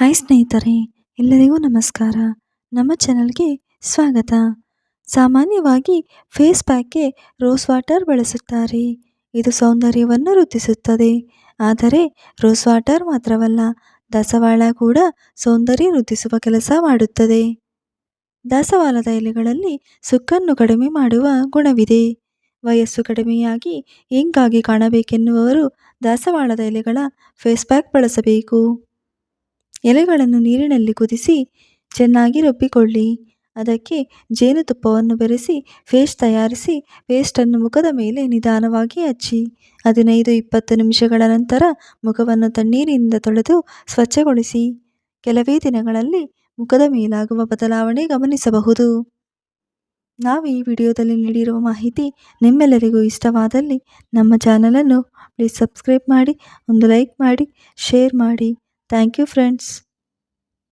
Hi ಸ್ನೇಹಿತರೆ, ಎಲ್ಲರಿಗೂ ನಮಸ್ಕಾರ. ನಮ್ಮ ಚಾನಲ್ಗೆ ಸ್ವಾಗತ. ಸಾಮಾನ್ಯವಾಗಿ ಫೇಸ್ ಪ್ಯಾಕ್ಗೆ ರೋಸ್ ವಾಟರ್ ಬಳಸುತ್ತಾರೆ. ಇದು ಸೌಂದರ್ಯವನ್ನು ವೃದ್ಧಿಸುತ್ತದೆ. ಆದರೆ ರೋಸ್ ವಾಟರ್ ಮಾತ್ರವಲ್ಲ, ದಾಸವಾಳ ಕೂಡ ಸೌಂದರ್ಯ ವೃದ್ಧಿಸುವ ಕೆಲಸ ಮಾಡುತ್ತದೆ. ದಾಸವಾಳದ ಎಲೆಗಳಲ್ಲಿ ಸುಕ್ಕನ್ನು ಕಡಿಮೆ ಮಾಡುವ ಗುಣವಿದೆ. ವಯಸ್ಸು ಕಡಿಮೆಯಾಗಿ ಹೆಂಗಾಗಿ ಕಾಣಬೇಕೆನ್ನುವರು ದಾಸವಾಳದ ಎಲೆಗಳ ಫೇಸ್ ಪ್ಯಾಕ್ ಬಳಸಬೇಕು. ಎಲೆಗಳನ್ನು ನೀರಿನಲ್ಲಿ ಕುದಿಸಿ ಚೆನ್ನಾಗಿ ರುಬ್ಬಿಕೊಳ್ಳಿ. ಅದಕ್ಕೆ ಜೇನುತುಪ್ಪವನ್ನು ಬೆರೆಸಿ ಫೇಸ್ಟ್ ತಯಾರಿಸಿ, ಪೇಸ್ಟನ್ನು ಮುಖದ ಮೇಲೆ ನಿಧಾನವಾಗಿ ಹಚ್ಚಿ. ಹದಿನೈದು, ಇಪ್ಪತ್ತು ನಿಮಿಷಗಳ ನಂತರ ಮುಖವನ್ನು ತಣ್ಣೀರಿನಿಂದ ತೊಳೆದು ಸ್ವಚ್ಛಗೊಳಿಸಿ. ಕೆಲವೇ ದಿನಗಳಲ್ಲಿ ಮುಖದ ಮೇಲಾಗುವ ಬದಲಾವಣೆ ಗಮನಿಸಬಹುದು. ನಾವು ಈ ವಿಡಿಯೋದಲ್ಲಿ ನೀಡಿರುವ ಮಾಹಿತಿ ನಿಮ್ಮೆಲ್ಲರಿಗೂ ಇಷ್ಟವಾದಲ್ಲಿ ನಮ್ಮ ಚಾನಲನ್ನು ಪ್ಲೀಸ್ ಸಬ್ಸ್ಕ್ರೈಬ್ ಮಾಡಿ, ಒಂದು ಲೈಕ್ ಮಾಡಿ, ಶೇರ್ ಮಾಡಿ. Thank you, friends.